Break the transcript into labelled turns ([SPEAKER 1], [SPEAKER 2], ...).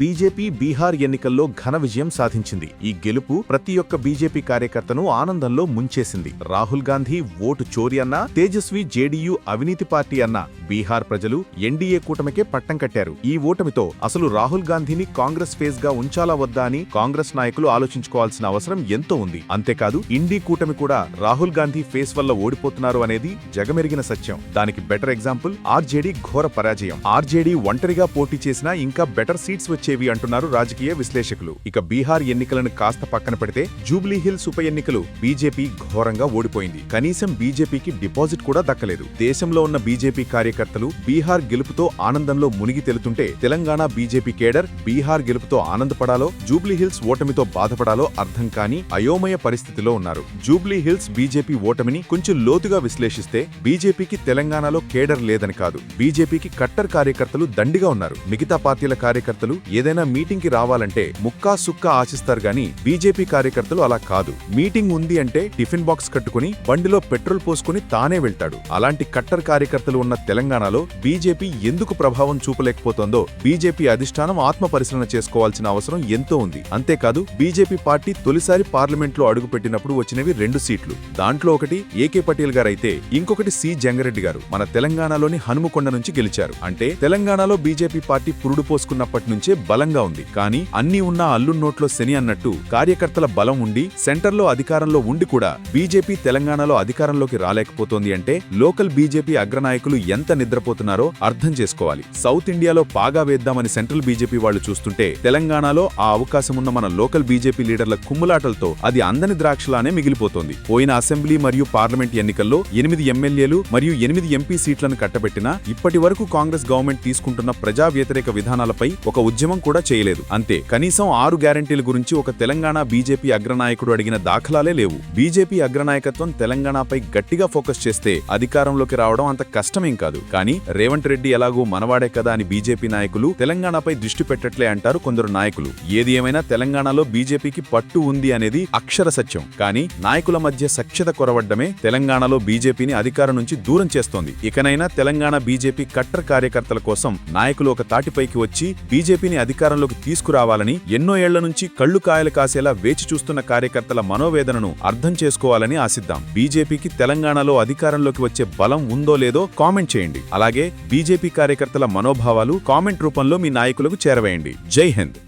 [SPEAKER 1] BJP Bihar ఎన్నికల్లో ఘన విజయం సాధించింది. ఈ గెలుపు ప్రతి ఒక్క బీజేపీ కార్యకర్తను ఆనందంలో ముంచేసింది. రాహుల్ గాంధీ ఓటు చోరీ అన్నా తేజస్వి జేడీయూ అవినీతి పార్టీ అన్నా బీహార్ ప్రజలు ఎన్డీఏ కూటమికే పట్టం కట్టారు. ఈ ఓటమితో అసలు రాహుల్ గాంధీని కాంగ్రెస్ ఫేస్గా ఉంచాలా వద్దా అని కాంగ్రెస్ నాయకులు ఆలోచించుకోవాల్సిన అవసరం ఎంతో ఉంది. అంతేకాదు ఇండీ కూటమి కూడా రాహుల్ గాంధీ ఫేస్ వల్ల ఓడిపోతున్నారు అనేది జగమెరిగిన సత్యం. దానికి బెటర్ ఎగ్జాంపుల్ ఆర్జేడీ ఘోర పరాజయం. ఆర్జేడీ ఒంటరిగా పోటీ చేసినా ఇంకా బెటర్ సీట్స్ వచ్చేవి అంటున్నారు రాజకీయ విశ్లేషకులు. ఇక బీహార్ ఎన్నికలను కాస్త పక్కన పెడితే జూబ్లీ హిల్స్ ఉప ఎన్నికలు బీజేపీ ఘోరంగా ఓడిపోయింది. కనీసం బీజేపీకి డిపాజిట్ కూడా దక్కలేదు. దేశంలో ఉన్న బీజేపీ కార్యకర్తలు బీహార్ గెలుపుతో ఆనందంలో మునిగి తెలుతుంటే తెలంగాణ బీజేపీ కేడర్ బీహార్ గెలుపుతో ఆనందపడాలో జూబ్లీ హిల్స్ ఓటమితో బాధపడాలో అర్థం కాని అయోమయ పరిస్థితిలో ఉన్నారు. జూబ్లీ హిల్స్ బీజేపీ ఓటమిని కొంచెం లోతుగా విశ్లేషిస్తే బీజేపీకి తెలంగాణలో కేడర్ లేదని కాదు. బీజేపీకి కట్టర్ కార్యకర్తలు దండిగా ఉన్నారు. మిగతా పార్టీల కార్యకర్తలు ఏదైనా మీటింగ్కి రావాలంటే ముక్కా సుక్క ఆశిస్తారు గాని బీజేపీ కార్యకర్తలు అలా కాదు. మీటింగ్ ఉంది అంటే టిఫిన్ బాక్స్ కట్టుకుని బండిలో పెట్రోల్ పోసుకుని తానే వెళ్తాడు. అలాంటి కట్టర్ కార్యకర్తలు ఉన్న తెలంగాణలో బీజేపీ ఎందుకు ప్రభావం చూపలేకపోతోందో బీజేపీ అధిష్టానం ఆత్మ పరిశీలన చేసుకోవాల్సిన అవసరం ఎంతో ఉంది. అంతేకాదు బీజేపీ పార్టీ తొలిసారి పార్లమెంట్లో అడుగుపెట్టినప్పుడు వచ్చినవి రెండు సీట్లు. దాంట్లో ఒకటి ఏకే పటేల్ గారైతే ఇంకొకటి సి జంగారెడ్డి గారు మన తెలంగాణలోని హనుమకొండ నుంచి గెలిచారు. అంటే తెలంగాణలో బీజేపీ పార్టీ పురుడు పోసుకున్నప్పటి నుంచే బలంగా ఉంది. కానీ అన్ని ఉన్న అల్లు నోట్లో శని అన్నట్టు కార్యకర్తల బలం ఉండి సెంటర్లో అధికారంలో ఉండి కూడా బీజేపీ తెలంగాణలో అధికారంలోకి రాలేకపోతోంది అంటే లోకల్ బీజేపీ అగ్రనాయకులు ఎంత నిద్రపోతున్నారో అర్థం చేసుకోవాలి. సౌత్ ఇండియాలో పాగా వేద్దామని సెంట్రల్ బీజేపీ వాళ్ళు చూస్తుంటే తెలంగాణలో ఆ అవకాశమున్న మన లోకల్ బీజేపీ లీడర్ల కుమ్ములాటలతో అది అందని ద్రాక్షలానే మిగిలిపోతోంది. పోయిన అసెంబ్లీ మరియు పార్లమెంట్ ఎన్నికల్లో ఎనిమిది ఎమ్మెల్యేలు మరియు ఎనిమిది ఎంపీ సీట్లను కట్టబెట్టినా ఇప్పటి వరకు కాంగ్రెస్ గవర్నమెంట్ తీసుకుంటున్న ప్రజా వ్యతిరేక విధానాలపై ఒక ఉద్యమం కూడా చేయలేదు. అంతే కనీసం ఆరు గ్యారంటీల గురించి ఒక తెలంగాణ బీజేపీ అగ్రనాయకుడు అడిగిన దాఖలాలే లేవు. బీజేపీ అగ్రనాయకత్వం తెలంగాణపై గట్టిగా ఫోకస్ చేస్తే అధికారంలోకి రావడం అంత కష్టమేం కాదు. కానీ రేవంత్ రెడ్డి ఎలాగూ మనవాడే కదా అని బీజేపీ నాయకులు తెలంగాణపై దృష్టి పెట్టట్లే అంటారు కొందరు నాయకులు. ఏది ఏమైనా తెలంగాణలో బీజేపీకి పట్టు ఉంది అనేది అక్షర సత్యం. కానీ నాయకుల మధ్య సఖ్యత కొరవడ్డమే తెలంగాణలో బీజేపీని అధికారం నుంచి దూరం చేస్తోంది. ఇకనైనా తెలంగాణ బీజేపీ కట్టర్ కార్యకర్తల కోసం నాయకులు ఒక తాటిపైకి వచ్చి బీజేపీని అధికారంలోకి తీసుకురావాలని ఎన్నో ఏళ్ళ నుంచి కళ్ళు కాయలు కాసేలా వేచి చూస్తున్న కార్యకర్తల మనోవేదనను అర్థం చేసుకోవాలని ఆశిద్దాం. బీజేపీకి తెలంగాణలో అధికారంలోకి వచ్చే బలం ఉందో లేదో కామెంట్ చేయండి. చేయండి. అలాగే బీజేపీ కార్యకర్తల మనోభావాలు కామెంట్ రూపంలో మీ నాయకులకు చేరవేయండి. జై హింద్.